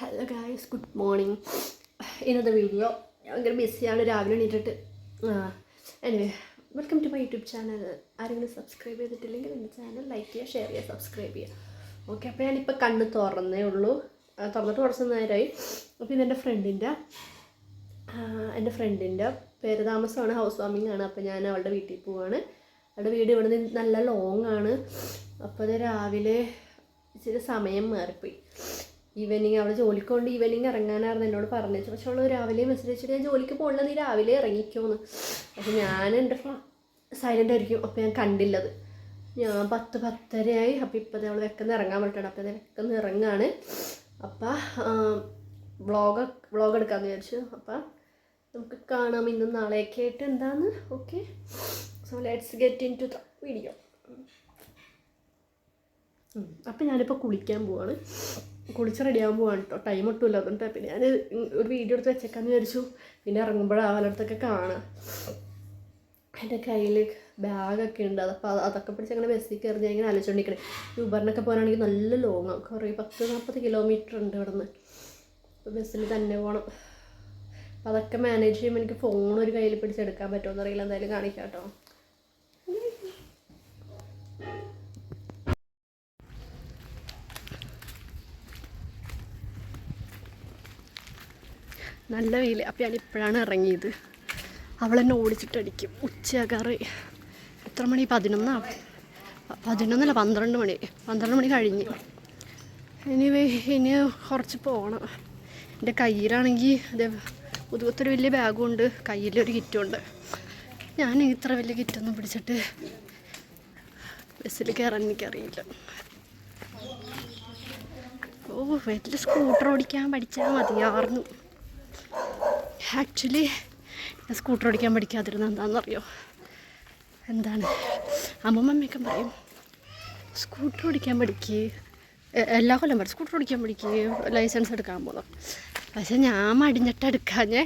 Hello guys good morning ഇന്നത്തെ video ഭയങ്കര ബിസിയാണ് രാവിലെ എണീറ്റിട്ട്. Anyway welcome to my YouTube channel ആരെങ്കിലും സബ്സ്ക്രൈബ് ചെയ്തിട്ടില്ലെങ്കിൽ എന്റെ ചാനൽ ലൈക്ക് ചെയ്യുക ഷെയർ ചെയ്യുക സബ്സ്ക്രൈബ് ചെയ്യുക. ഓക്കെ അപ്പോൾ ഞാനിപ്പോൾ കണ്ണ് തുറന്നേ ഉള്ളൂ. തുറന്നിട്ട് കുറച്ച് നേരമായി അപ്പോൾ ഇതെന്റെ ഫ്രണ്ടിന്റെ എന്റെ ഫ്രണ്ടിന്റെ പേര് താമസമാണ്. ഹൗസ് വാമിംഗ് ആണ്. അപ്പോൾ ഞാൻ അവളുടെ വീട്ടിൽ പോവാണ്. അവളുടെ വീട് ഇവിടെ നല്ല ലോങ് ആണ്. അപ്പോൾ അത് രാവിലെ ഇച്ചിരി സമയം മാറിപ്പോയി. ഈവനിങ് അവൾ ജോലിക്ക് കൊണ്ട് ഈവനിങ് ഇറങ്ങാനായിരുന്നു എന്നോട് പറഞ്ഞത് പക്ഷെ അവൾ രാവിലെ മെസ്സേജ് അയച്ചിട്ട് ഞാൻ ജോലിക്ക് പോകണില്ല നീ രാവിലെ ഇറങ്ങിക്കോന്ന്. അപ്പോൾ ഞാൻ എന്റെ ഫോൺ സൈലന്റ് ആയിരിക്കും. അപ്പോൾ ഞാൻ കണ്ടില്ലത്. ഞാൻ പത്ത് പത്തരയായി. അപ്പോൾ ഇപ്പം അവൾ വെക്കുന്ന ഇറങ്ങാൻ പറ്റണം അപ്പോൾ വെക്കുന്ന ഇറങ്ങാണ്. അപ്പം വ്ളോഗ് വ്ളോഗ് എടുക്കാമെന്ന് വിചാരിച്ചു. അപ്പം നമുക്ക് കാണാം ഇന്നും നാളെയൊക്കെ ആയിട്ട് എന്താന്ന്. Okay so let's get into the video അപ്പം ഞാനിപ്പോൾ കുളിക്കാൻ പോവാണ്. കുളിച്ച് റെഡിയാകാൻ പോവാണ് കേട്ടോ ടൈം ഒട്ടുമില്ല. അതുകൊണ്ട് പിന്നെ ഞാൻ ഒരു വീഡിയോ എടുത്ത് വെച്ചേക്കാന്ന് വിചാരിച്ചു. പിന്നെ ഇറങ്ങുമ്പോഴാണ് പലയിടത്തൊക്കെ കാണാം. എന്റെ കയ്യിൽ ബാഗൊക്കെ ഉണ്ട്. അതപ്പോൾ അതൊക്കെ പിടിച്ച് അങ്ങനെ ബസ്സിൽ കയറി ഞാൻ ഇങ്ങനെ ആലോചിച്ചുകൊണ്ടിരിക്കണേ യൂബറിനൊക്കെ പോകാനാണെങ്കിൽ നല്ല ലോങ്ങാണ് കുറേ പത്ത് നാൽപ്പത് കിലോമീറ്റർ ഉണ്ട് ഇവിടെ നിന്ന് അപ്പോൾ ബസ്സിൽ തന്നെ പോകണം അപ്പോൾ അതൊക്കെ മാനേജ് ചെയ്യുമ്പോൾ എനിക്ക് ഫോൺ ഒരു കയ്യിൽ പിടിച്ചെടുക്കാൻ പറ്റുമോ എന്നറിയില്ല. എന്തായാലും കാണിക്കാം കേട്ടോ നല്ല വെയിൽ അപ്പം ഞാൻ ഇപ്പോഴാണ് ഇറങ്ങിയത്. അവളെന്നെ ഓടിച്ചിട്ടടിക്കും. ഉച്ചയാകാറ് എത്ര മണി? പതിനൊന്നാ? പതിനൊന്നല്ല പന്ത്രണ്ട് മണി. പന്ത്രണ്ട് മണി കഴിഞ്ഞ്. ഇനി ഇനി കുറച്ച് പോകണം എന്റെ കയ്യിലാണെങ്കിൽ അതേ പുതുവത്തൊരു വലിയ ബാഗും ഉണ്ട് കയ്യിലൊരു കിറ്റും ഉണ്ട് ഞാൻ ഇത്ര വലിയ കിറ്റൊന്നും പിടിച്ചിട്ട് ബസ്സിൽ കയറാൻ എനിക്കറിയില്ല. ഓ വലിയ സ്കൂട്ടർ ഓടിക്കാൻ പഠിച്ചാൽ മതിയായിരുന്നു ആക്ച്വലി ഞാൻ സ്കൂട്ടർ ഓടിക്കാൻ പഠിക്കാതിരുന്ന എന്താണെന്നറിയോ? എന്താണ്? അമ്മമ്മയൊക്കെ പറയും സ്കൂട്ടർ ഓടിക്കാൻ പഠിക്ക്. എല്ലാ കൊല്ലം പറയും സ്കൂട്ടർ ഓടിക്കാൻ പഠിക്ക്. ലൈസൻസ് എടുക്കാൻ പോകുന്നു പക്ഷെ ഞാൻ മടിഞ്ഞിട്ട് എടുക്കാഞ്ഞേ.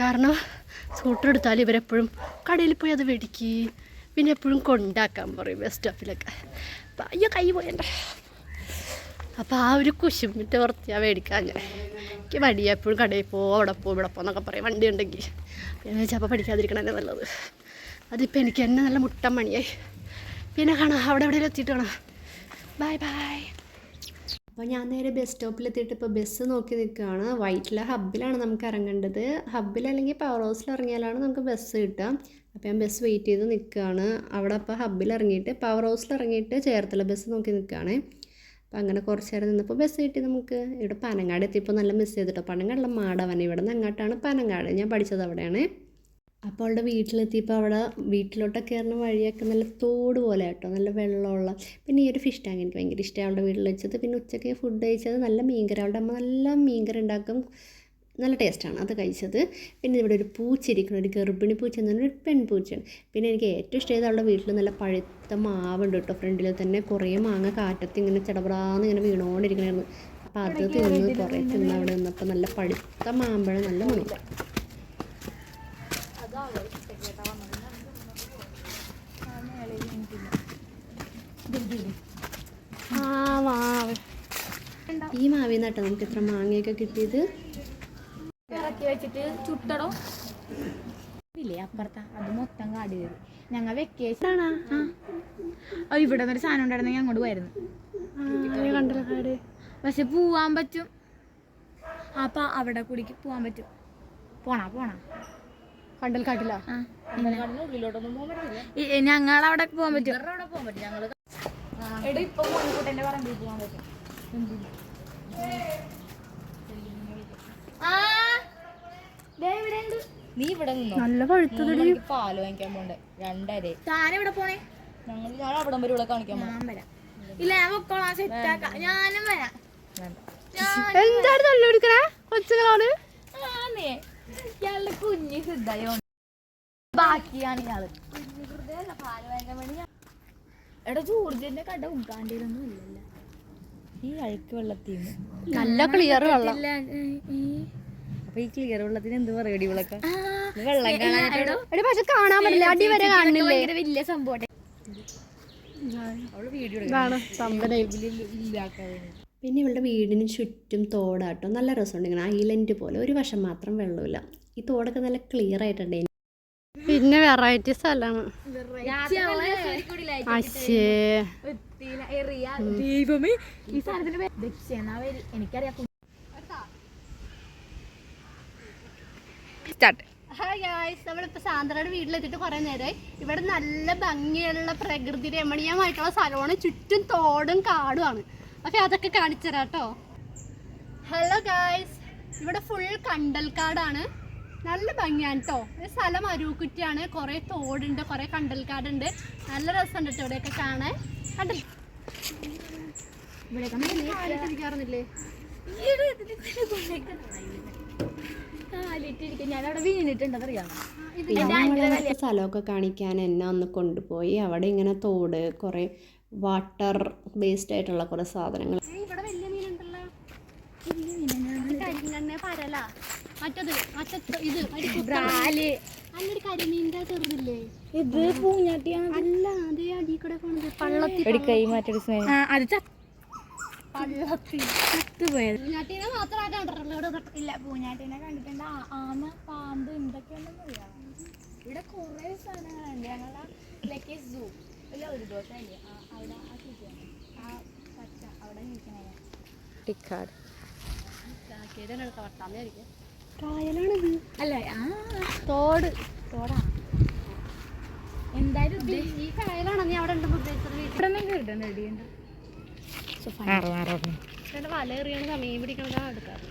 കാരണം സ്കൂട്ടർ എടുത്താൽ ഇവരെപ്പോഴും കടയിൽ പോയി അത് മേടിക്ക്. പിന്നെ എപ്പോഴും കൊണ്ടാക്കാൻ പറയും ബസ് സ്റ്റോപ്പിലൊക്കെ അപ്പം അയ്യോ കൈ പോയണ്ട. അപ്പോൾ ആ ഒരു കുശുമിട്ട് വൃത്തിയാണ് മേടിക്കാൻ ഞാൻ എനിക്ക് മടിയ എപ്പോഴും കടയിൽ പോ അവിടെ പോ ഇവിടെ പോ എന്നൊക്കെ പറയും. വണ്ടി ഉണ്ടെങ്കിൽ. പിന്നെ വെച്ചാൽ അപ്പോൾ പഠിക്കാതിരിക്കണതന്നെ നല്ലത്. അതിപ്പോൾ എനിക്ക് എന്നെ നല്ല മുട്ടൻ മണിയായി പിന്നെ കാണാം. അവിടെ എവിടെയെങ്കിലും എത്തിയിട്ട് കാണാം. ബൈ ബൈ അപ്പോൾ ഞാൻ നേരെ ബസ് സ്റ്റോപ്പിലെത്തിയിട്ട് ഇപ്പോൾ ബസ് നോക്കി നിൽക്കുകയാണ്. വൈറ്റില ഹബ്ബിലാണ് നമുക്ക് ഇറങ്ങേണ്ടത്. ഹബ്ബിൽ അല്ലെങ്കിൽ പവർ ഹൗസിൽ ഇറങ്ങിയാലാണ് നമുക്ക് ബസ് കിട്ടുക. അപ്പോൾ ഞാൻ ബസ് വെയിറ്റ് ചെയ്ത് നിൽക്കുകയാണ്. അവിടെ അപ്പോൾ ഹബ്ബിൽ ഇറങ്ങിയിട്ട് പവർ ഹൗസിൽ ഇറങ്ങിയിട്ട് ചേർത്തല ബസ് നോക്കി നിൽക്കുകയാണ്. അപ്പം അങ്ങനെ കുറച്ച് നേരം നിന്നപ്പോൾ ബസ് കിട്ടി നമുക്ക്. ഇവിടെ പനങ്ങാട് എത്തിയപ്പോൾ നല്ല മിസ് ചെയ്തിട്ടോ. പനങ്ങാടുള്ള മാടവൻ ഇവിടെ നിന്ന് അങ്ങോട്ടാണ് പനങ്ങാട്. ഞാൻ പഠിച്ചത് അവിടെയാണ്. അപ്പോൾ അവളുടെ വീട്ടിലെത്തിയപ്പോൾ അവിടെ വീട്ടിലോട്ടൊക്കെ കയറുന്ന വഴിയൊക്കെ നല്ല തോട് പോലെ കേട്ടോ നല്ല വെള്ളമുള്ള. പിന്നെ ഈ ഒരു ഫിഷ് ടാങ്ക് എനിക്ക് ഭയങ്കര ഇഷ്ടമാണ് അവളുടെ വീട്ടിൽ വെച്ചത്. പിന്നെ ഉച്ചയ്ക്ക് ഫുഡ് കഴിച്ചത് നല്ല മീൻകറി. അവളുടെ അമ്മ നല്ല മീൻകറി ഉണ്ടാക്കും. നല്ല ടേസ്റ്റാണ് അത് കഴിച്ചത്. പിന്നെ ഇവിടെ ഒരു പൂച്ചിരിക്കണം ഒരു ഗർഭിണി പൂച്ച എന്ന് പറഞ്ഞാൽ ഒരു പെൺപൂച്ചയാണ്. പിന്നെ എനിക്ക് ഏറ്റവും ഇഷ്ടം ചെയ്ത അവളുടെ വീട്ടിൽ നല്ല പഴുത്ത മാവുണ്ട് കേട്ടോ ഫ്രണ്ടിൽ തന്നെ കുറേ മാങ്ങ കാറ്റത്ത് ഇങ്ങനെ ചടപടാന്ന് ഇങ്ങനെ വീണോണ്ടിരിക്കണായിരുന്നു. അപ്പോൾ അത് തിന്ന് കുറേ തിന്ന് അവിടെ നിന്നപ്പോൾ നല്ല പഴുത്ത മാമ്പഴം നല്ല മണം ഈ മാവിൽ നിന്നാട്ടോ നമുക്ക് ഇത്ര മാങ്ങയൊക്കെ കിട്ടിയത്. ഇറക്കി വെച്ചിട്ട് ചുട്ടടോ. ഇല്ലേ അപ്പുറത്ത. അത് മൊത്തം കാട് കയറി. ഞങ്ങൾ വെക്കേഷൻ ആ. ഇവിടെ ഒരു സാധനം ഉണ്ടായിരുന്നെങ്കിൽ അങ്ങോട്ട് കാട്. പക്ഷെ പോവാൻ പറ്റും. അപ്പൊ അവിടെ കൂടിക്ക് പോവാൻ പറ്റും. പോണാ പോണാ. കണ്ടൽ ഞങ്ങളവിടെ ഞങ്ങൾ അവിടെ പോവാൻ പറ്റും. എടാ ഇപ്പൊ മോനിക്കുട്ടന്റെ പറമ്പിൽ പോവാൻ പറ്റും. ആ നീ ഇവിടെ നിന്നോ? നല്ല പഴുത്തത് എനിക്ക് പാൽ വാങ്ങിക്കാൻ പോണ്ടേ. രണ്ടര. താനെവിടെ പോണേ? ഞങ്ങൾ ഞാൻ അവിടം വരെ ഇവിടെ കാണിക്കാൻ പോണം. ഞാൻ വരാം. ഇല്ല ഞാൻ പൊക്കോളാം. സെറ്റാക്കാം ഞാനും വരാം. എന്താണ് തള്ളി ഇയാളുടെ കുഞ്ഞ് ബാക്കിയാണ് ഇയാൾ. എടാ ജോർജിന്റെ കട ഉൾക്കാണ്ടിരുന്നും ഇല്ലല്ലോ. ഈ അഴുക്ക് വെള്ളത്തിൽ നല്ല ക്ലിയർ വെള്ളം. ഇല്ല, ഈ, അപ്പൊ ഈ ക്ലിയർ വെള്ളത്തിന് എന്ത് പറയടി ഇവളൊക്കെ ആ, വെള്ളം എ, എടി പക്ഷെ കാണാൻ പറ്റില്ല. അടി വരെ കാണുന്നില്ലേ? വലിയ സംഭവം. പിന്നെ ഇവളുടെ വീടിന് ചുറ്റും തോടാട്ടോ. നല്ല രസമുണ്ട് ഇങ്ങനെ ഐലൻഡ് പോലെ. ഒരു വശം മാത്രം വെള്ളമില്ല. ഈ തോടൊക്കെ നല്ല ക്ലിയർ ആയിട്ടുണ്ട്. പിന്നെ വെറൈറ്റി സ്ഥലമാണ്. എനിക്കറിയാം. സ്റ്റാർട്ട് ഹായ് ഗായ്സ് നമ്മളിപ്പോൾ സാന്ദ്രയുടെ വീട്ടിലെത്തിയിട്ട് കുറേ നേരമായി. ഇവിടെ നല്ല ഭംഗിയുള്ള പ്രകൃതി രമണീയമായിട്ടുള്ള സ്ഥലമാണ്. ചുറ്റും തോടും കാടുമാണ് ഓക്കെ അതൊക്കെ കാണിച്ചു തരാം കേട്ടോ. ഹലോ ഗായ്സ് ഇവിടെ ഫുൾ കണ്ടൽക്കാടാണ് നല്ല ഭംഗിയാണ് കേട്ടോ ഈ സ്ഥലം അരുവിക്കുറ്റിയാണ് കുറേ തോടുണ്ട് കുറേ കണ്ടൽക്കാടുണ്ട് നല്ല രസമുണ്ട് കേട്ടോ ഇവിടെയൊക്കെ കാണാൻ. കണ്ടൽ ഇവിടെ ഇരിക്കാറുന്നില്ലേ സ്ഥലമൊക്കെ കാണിക്കാൻ എന്നെ ഒന്ന് കൊണ്ടുപോയി. അവിടെ ഇങ്ങനെ തോട് കുറേ വാട്ടർ ബേസ്ഡ് ആയിട്ടുള്ള കുറേ സാധനങ്ങൾ. അതേ കൈ മാറ്റി ആ അത് കണ്ടിട്ടുള്ളൂ. ഇവിടെ ഇല്ല പൂഞ്ഞാട്ടിനെ കണ്ടിട്ടുണ്ട് ആ- ആമ പാമ്പ് അറിയാം ഇവിടെ കുറേ സാധനങ്ങളുണ്ട്. ഞങ്ങളെ ലക്കി സൂ ഇല്ല ഒരു ദിവസം ഇല്ലേ? ആ അവിടെ ആ ചേച്ചിയാണ് ആ പച്ച അവിടെ നിൽക്കണേ. ടിക്കാട്. കാക്കേടെ വട്ടാന്നായിരിക്കും കായലാണിത്. അല്ല? ആ തോട്. തോടാ. എന്തായാലും ഈ കായലാണെന്ന് അവിടെ ഉണ്ടെന്ന് ഉദ്ദേശിച്ചത് ഇവിടെ നിന്ന് കിട്ടുന്ന റെഡിയുണ്ട് കണ്ടു വല എറിയണതാ മീൻ പിടിക്കണതാ എടുക്കാറ്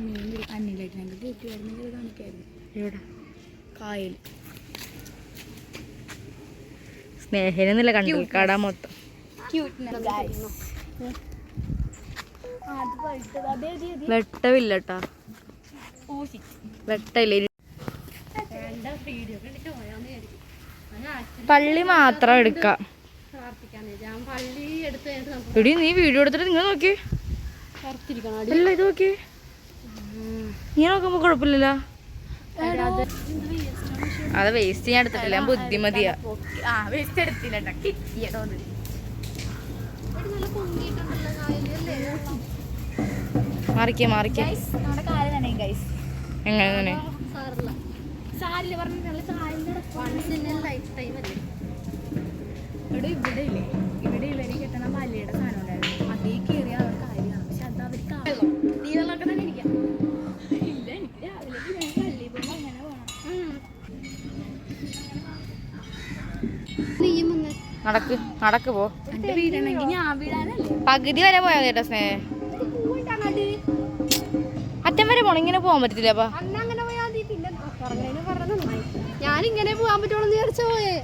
മീൻ അന്നിലായിട്ട് ഞങ്ങൾക്ക് കയറ്റുമായിരുന്നെങ്കിൽ കാണിക്കായിരുന്നു. എവിടെ? കായൽ. സ്നേഹനെന്നില്ല കണ്ടൽക്കാടാ മൊത്തം. വെട്ടമില്ല ആക്ച്വലി പള്ളി മാത്രം എടുക്കാം. എടി നീ വീഡിയോ എടുത്തിട്ട് നിങ്ങൾ നോക്കി അല്ല ഇത് നോക്കി നീ നോക്കുമ്പോ കുഴപ്പമില്ലല്ലോ? അത് വേസ്റ്റ് ചെയ്യാൻ എടുത്തിട്ടില്ല. ഞാൻ ബുദ്ധിമതിയാ. വേസ്റ്റ് എടുത്തില്ല കേട്ടോ കിട്ടിയതോ മാറിക്കേ മാറിക്കേ. എങ്ങനെ തന്നെ സാരില്ല പറഞ്ഞിട്ടുള്ള കായലിന്റെ once in a lifetime അല്ലേ ഇവിടെ ഇവിടെ ഇല്ലേ ഇവിടെ ഇവർ കിട്ടണ മലയുടെ സാധനം ഉണ്ടായിരുന്നു. അതേ കയറിയ അവർക്ക് കാര്യമാണ്. പക്ഷെ അത് അവർക്ക് നീ വെള്ളമൊക്കെ തന്നെ ഇരിക്കാം? ഇല്ല എനിക്ക് രാവിലെ ഞാൻ പള്ളിയിൽ പോകുമ്പോൾ അങ്ങനെ പോകണം നീ മുന്നേ നടക്ക് നടക്ക് പോ. പകുതി വരെ പോയാൽ കേട്ടോ സ്നേഹ. അറ്റം വരെ പോണം. ഇങ്ങനെ പോകാൻ പറ്റത്തില്ല ഞാനിങ്ങനെ പോകാൻ പറ്റുള്ളൂ എന്ന് വിചാരിച്ചു പോയേ.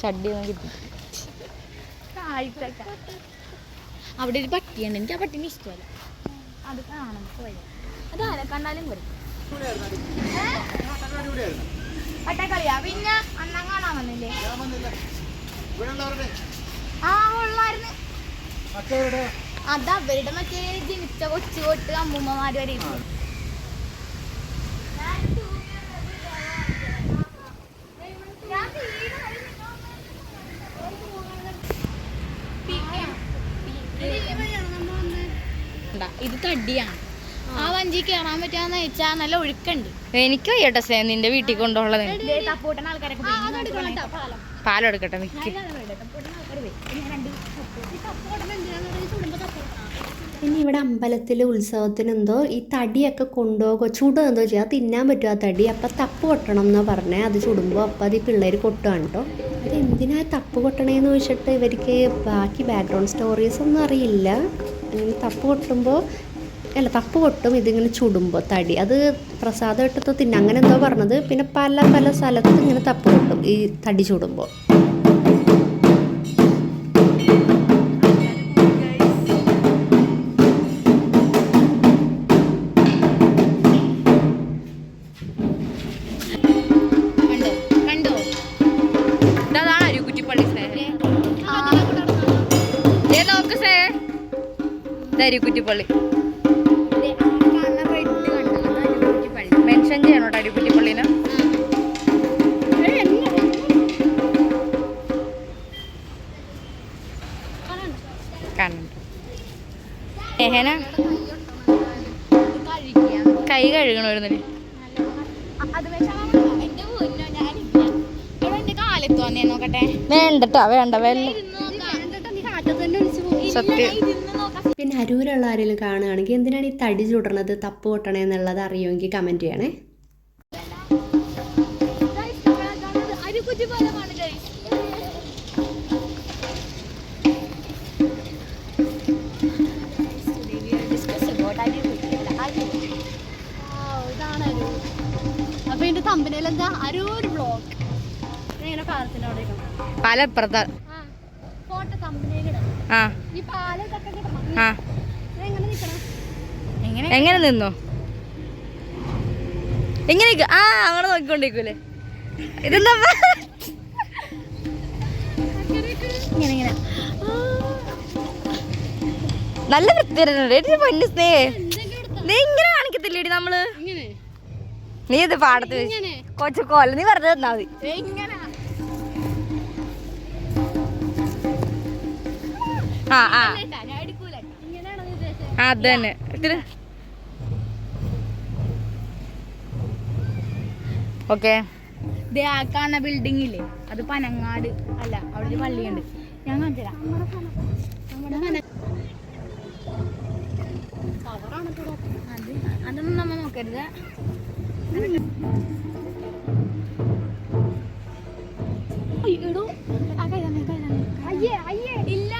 ഷഡ്ഡി കിട്ടി അവിടെ ഒരു പട്ടിയുണ്ട് എനിക്ക് ആ പട്ടിനെ ഇഷ്ടമല്ല. അത് കാണാൻ പോയത് അത് കണ്ടാലും പട്ടക്കളിയാ പിന്നെ അണ്ണൻ കാണാൻ വന്നില്ലേ ആ ഉള്ളായിരുന്നു. അതവരുടെ മറ്റേ ജനിച്ച കൊച്ചു കൊട്ട് അമ്മൂമ്മമാര് വരെ ഇരിക്കും. ഞാൻ വീട് വഴി ഉണ്ടാ. ഇത് തടിയാണ്. ആ വഞ്ചി കേറാൻ പറ്റാന്ന് വെച്ചാൽ നല്ല ഒഴുക്കുണ്ട്. എനിക്ക് വയ്യട്ടെ സ്നേഹം നിന്റെ വീട്ടിൽ കൊണ്ടുപോകുന്നത് പാലം. പാലം എടുക്കട്ടെ പറഞ്ഞാൽ പിന്നെ ഇവിടെ അമ്പലത്തിൽ ഉത്സവത്തിന് എന്തോ ഈ തടിയൊക്കെ കൊണ്ടുപോകുക ചുടുക എന്തോ ചെയ്യുക തിന്നാൻ പറ്റും ആ തടി. അപ്പം തപ്പ് കൊട്ടണം എന്ന് പറഞ്ഞേ. അത് ചുടുമ്പോൾ അപ്പം അത് ഈ പിള്ളേർ കൊട്ടുകയാണ് കേട്ടോ അത് എന്തിനാ തപ്പ് കൊട്ടണേന്ന് ചോദിച്ചിട്ട് ഇവർക്ക് ബാക്കി ബാക്ക്ഗ്രൗണ്ട് സ്റ്റോറീസ് ഒന്നും അറിയില്ല. ഇങ്ങനെ തപ്പ് കൊട്ടുമ്പോൾ അല്ല തപ്പ് കൊട്ടും ഇതിങ്ങനെ ചുടുമ്പോൾ തടി. അത് പ്രസാദം ഇട്ടത്തോ തിന്ന. അങ്ങനെ എന്തോ പറഞ്ഞത്. പിന്നെ പല പല സ്ഥലത്തും ഇങ്ങനെ തപ്പ് കൊട്ടും ഈ തടി ചുടുമ്പോൾ അരിക്കുറ്റിപ്പള്ളി മെൻഷൻ ചെയ്യണോ അരിക്കുറ്റിപ്പള്ളിനെ ഏഹന? കൈ കഴുകണമായിരുന്നില്ലേ വേണ്ടട്ടോ വേണ്ട വേണ്ട. സത്യം. പിന്നെ അരൂരുള്ള ആരെങ്കിലും കാണുകയാണെങ്കിൽ എന്തിനാണ് ഈ തടി ചുടണത് തപ്പ് പൊട്ടണേ എന്നുള്ളത് അറിയുമെങ്കിൽ കമന്റ് ചെയ്യണേ. പല പ്രധാന അപ്പൊ ഇതിന്റെ തമ്പനയിൽ എന്താ? അരൂർ ബ്ലോക്ക് ഇങ്ങനെ ഫോട്ടോ ആ. ഈ പാലം ഇതൊക്കെ ആ. എങ്ങനെ നിന്നോ? എങ്ങനെ? ആ അങ്ങനെ നോക്കിക്കൊണ്ടിരിക്കൂലേ. ഇതെന്താ? ഇങ്ങനെ ഇങ്ങനെ നല്ല വൃത്തിയായിരുന്നു. പൊന്നു സ്നേ നീ ഇങ്ങനെ കാണിക്കത്തില്ലേടി നമ്മൾ? നീ ഇത് പാടത്ത് കൊച്ചു കോല നീ പറഞ്ഞു തന്നാ മതി. ആ ആ. ഞാൻ എടുക്കൂല ഇങ്ങനെയാണോ നീ ഉദ്ദേശിച്ചത് ആ, അത് തന്നെ. ഇതിന് ഓക്കെ. ആ ബിൽഡിംഗ് ഇല്ലേ? അത് പനങ്ങാട്. അല്ല അവിടെ പള്ളിയുണ്ട്. ഞാൻ അതൊന്നും നമ്മ നോക്കരുത്. അയ്യേ അയ്യേ ഇല്ല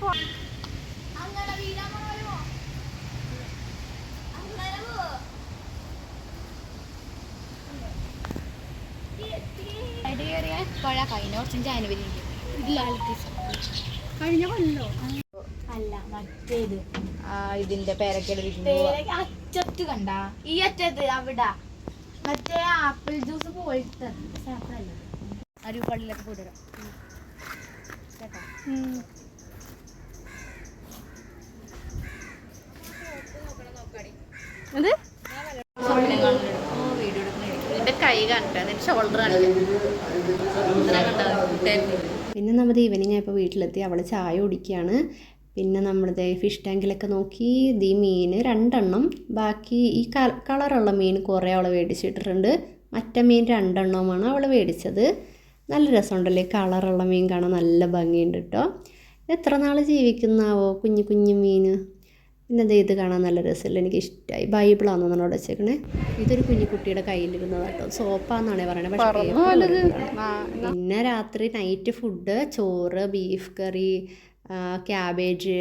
ഫോ- അങ്ങനെ വീഴാൻ പോണോ അങ്ങനെ പോ കഴിഞ്ഞ വർഷം ജാനുവരി കഴിഞ്ഞ കൊല്ലോ. അല്ല മറ്റേത്. ഇതിന്റെ പേരക്കേട് പേരക്ക അറ്റത്ത് കണ്ട? ഈ അറ്റത്ത് അവിടെ. മറ്റേ ആപ്പിൾ ജ്യൂസ് പോയിട്ട് ആപ്പിളല്ല അരുപ്പള്ളിലൊക്കെ പോയിത്തരാം കേട്ടോ? എന്ത് എന്റെ പിന്നെ നമ്മുടെ ഈവനിങ് ആയപ്പോൾ വീട്ടിലെത്തി. അവൾ ചായ കുടിക്കുകയാണ് പിന്നെ നമ്മുടെ ഫിഷ് ടാങ്കിലൊക്കെ നോക്കി. ഈ മീൻ രണ്ടെണ്ണം. ബാക്കി ഈ കളറുള്ള മീൻ കുറേ അവൾ മേടിച്ചിട്ടിട്ടുണ്ട്. മറ്റേ മീൻ രണ്ടെണ്ണവുമാണ് അവൾ മേടിച്ചത്. നല്ല രസമുണ്ടല്ലേ? കളറുള്ള മീൻ കാണാൻ നല്ല ഭംഗിയുണ്ട് കേട്ടോ എത്ര നാൾ ജീവിക്കുന്നാവോ കുഞ്ഞു കുഞ്ഞു മീൻ ദേ ഇത് കാണാൻ നല്ല രസമല്ല? എനിക്ക് ഇഷ്ടമായി ബൈബിളാണെന്ന് എന്നോട് വെച്ചേക്കണേ. ഇതൊരു കുഞ്ഞിക്കുട്ടിയുടെ കയ്യിലിരുന്നത് കേട്ടോ. സോപ്പാന്നാണ് പറയണത് പക്ഷേ. പിന്നെ രാത്രി നൈറ്റ് ഫുഡ് ചോറ് ബീഫ് കറി ക്യാബേജ്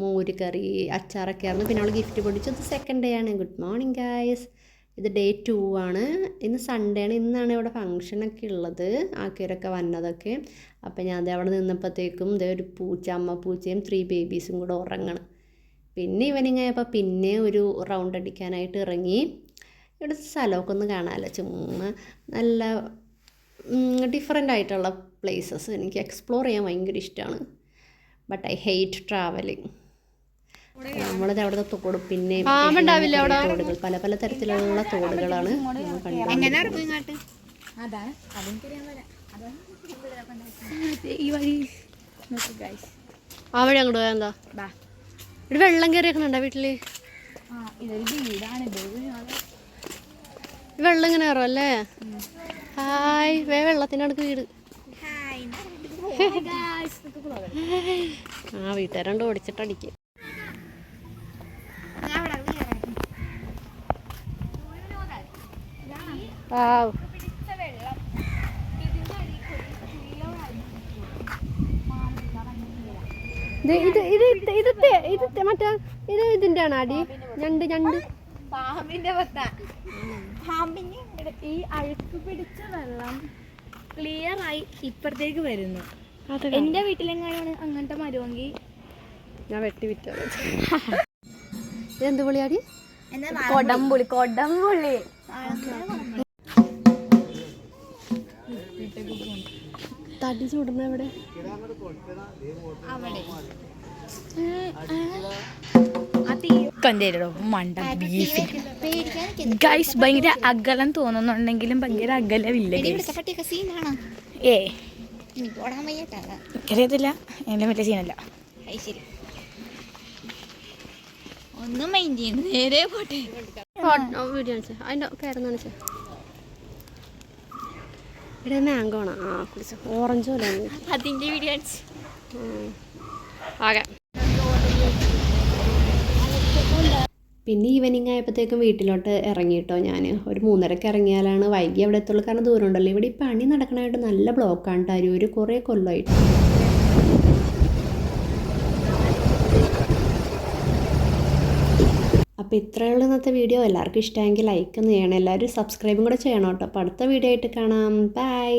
മോര് കറി അച്ചാറൊക്കെ ആയിരുന്നു. പിന്നെ അവൾ ഗിഫ്റ്റ് പൊടിച്ചു. ഇത് സെക്കൻഡ് ഡേ ആണ്. ഗുഡ് മോർണിംഗ് ഗായ്സ് ഇത് ഡേ ടു ആണ്. ഇന്ന് സൺഡേ ആണ്. ഇന്നാണ് ഇവിടെ ഫങ്ഷനൊക്കെ ഉള്ളത്. ആക്കിയവരൊക്കെ വന്നതൊക്കെ. അപ്പം ഞാൻ അവിടെ നിന്നപ്പോഴത്തേക്കും ഇതേ ഒരു പൂച്ച അമ്മ പൂച്ചയും ത്രീ ബേബീസും കൂടെ ഉറങ്ങണം. പിന്നെ ഈവനിങ് ആയപ്പോൾ പിന്നെ ഒരു റൗണ്ട് അടിക്കാനായിട്ട് ഇറങ്ങി. ഇവിടെ സ്ഥലമൊക്കെ ഒന്ന് കാണാമല്ലോ ചുമ്മാ നല്ല ഡിഫറെന്റ് ആയിട്ടുള്ള പ്ലേസസ് എനിക്ക് എക്സ്പ്ലോർ ചെയ്യാൻ ഭയങ്കര ഇഷ്ടമാണ് ബട്ട് ഐ ഹെയ്റ്റ് ട്രാവലിങ് നമ്മളിത് അവിടെ തോട് പിന്നെ? തോടുകൾ. പല പല തരത്തിലുള്ള തോടുകളാണ് ഈ വഴി. അവിടെ അങ്ങോട്ട് പോയാ എന്താ? ബാ. ഇവിടെ വെള്ളം കയറിയേക്കണുണ്ടോ വീട്ടിൽ? വെള്ളം ഇങ്ങനെ കയറും അല്ലേ? ഹായ് വേ വെള്ളത്തിനടുക്ക് വീട്. ആ വീട്ടുകാരണ്ട് ഓടിച്ചിട്ടടിക്കും. ആ ഇത് ഇത് ഇത് ഇത് ഇത് ഇതിന്റെ ആണ് അടി. ഞണ്ട് ഞണ്ട്. പാമ്പിന്റെ പത്ത പാമ്പിന് ഈ അഴുക്ക് പിടിച്ച വെള്ളം ക്ലിയർ ആയി ഇപ്പുറത്തേക്ക് വരുന്നു. എന്റെ വീട്ടിലെങ്ങാനാണ് അങ്ങനത്തെ മരുവെങ്കിൽ? ഞാൻ വെട്ടി വിറ്റ. എന്ത് പുളിയാടി കൊടംപുളി കൊടംപുളി. തടി ചൂടുന്ന എവിടെ? കന്തേരടോ മണ്ട ബീഫിന് ഗൈസ് ഭയങ്കര അകലം തോന്നുന്നുണ്ടെങ്കിലും ഭയങ്കര അകലമില്ല. ഏ. എനിക്കറിയത്തില്ല. വലിയ സീനല്ല. ഒന്നും മൈൻഡ് ചെയ്യുന്നു നേരെ പോട്ടെ. വീഡിയോ അതിന്റെ ഇവിടെ മാംഗോ ആണോ? ആ കുടിച്ചോ ഓറഞ്ച് പോലെ വീഡിയോ ആകെ. പിന്നെ ഈവനിങ് ആയപ്പോഴത്തേക്കും വീട്ടിലോട്ട് ഇറങ്ങിയിട്ടോ ഞാൻ ഒരു മൂന്നരക്ക് ഇറങ്ങിയാലാണ് വൈകി അവിടെ എത്തുള്ളൂ. കാരണം ദൂരം ഉണ്ടല്ലോ ഇവിടെ ഈ പണി നടക്കണമായിട്ട് നല്ല ബ്ലോക്കാണ് ഒരു കുറേ കൊല്ലമായിട്ട് അപ്പോൾ ഇത്രയുള്ള ഇന്നത്തെ വീഡിയോ. എല്ലാവർക്കും ഇഷ്ടമെങ്കിൽ ലൈക്ക് ഒന്ന് ചെയ്യണം. എല്ലാവരും സബ്സ്ക്രൈബും കൂടെ ചെയ്യണം കേട്ടോ അപ്പോൾ അടുത്ത വീഡിയോ ആയിട്ട് കാണാം. ബൈ